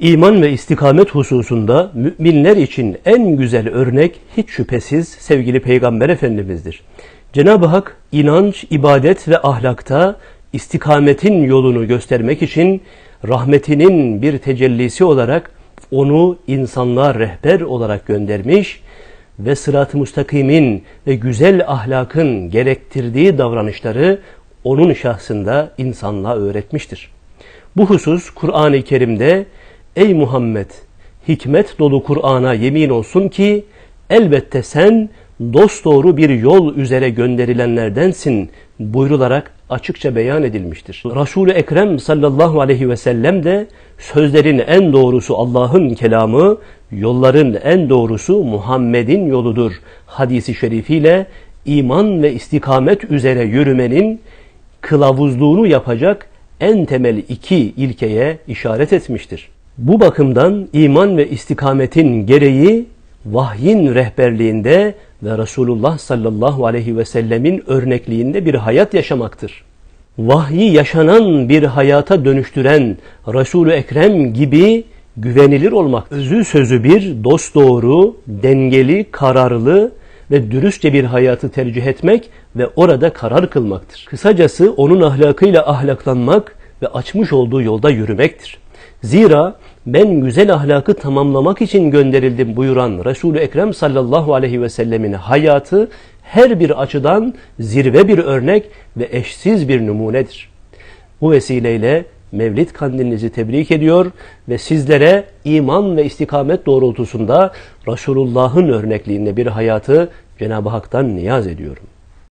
İman ve istikamet hususunda müminler için en güzel örnek hiç şüphesiz sevgili Peygamber Efendimiz'dir. Cenab-ı Hak inanç, ibadet ve ahlakta istikametin yolunu göstermek için rahmetinin bir tecellisi olarak onu insanlığa rehber olarak göndermiş ve sırat-ı müstakimin ve güzel ahlakın gerektirdiği davranışları onun şahsında insanlığa öğretmiştir. Bu husus Kur'an-ı Kerim'de Ey Muhammed hikmet dolu Kur'an'a yemin olsun ki elbette sen dosdoğru bir yol üzere gönderilenlerdensin buyrularak açıkça beyan edilmiştir. Resul-i Ekrem sallallahu aleyhi ve sellem de sözlerin en doğrusu Allah'ın kelamı, yolların en doğrusu Muhammed'in yoludur. Hadisi şerifiyle iman ve istikamet üzere yürümenin kılavuzluğunu yapacak en temel iki ilkeye işaret etmiştir. Bu bakımdan iman ve istikametin gereği vahyin rehberliğinde ve Resulullah sallallahu aleyhi ve sellemin örnekliğinde bir hayat yaşamaktır. Vahyi yaşanan bir hayata dönüştüren Resul-ü Ekrem gibi güvenilir olmak, özü sözü bir dosdoğru, dengeli, kararlı ve dürüstçe bir hayatı tercih etmek ve orada karar kılmaktır. Kısacası onun ahlakıyla ahlaklanmak ve açmış olduğu yolda yürümektir. Zira ben güzel ahlakı tamamlamak için gönderildim buyuran Resul-i Ekrem sallallahu aleyhi ve sellemin hayatı her bir açıdan zirve bir örnek ve eşsiz bir numunedir. Bu vesileyle Mevlid kandilinizi tebrik ediyor ve sizlere iman ve istikamet doğrultusunda Resulullah'ın örnekliğinde bir hayatı Cenab-ı Hak'tan niyaz ediyorum.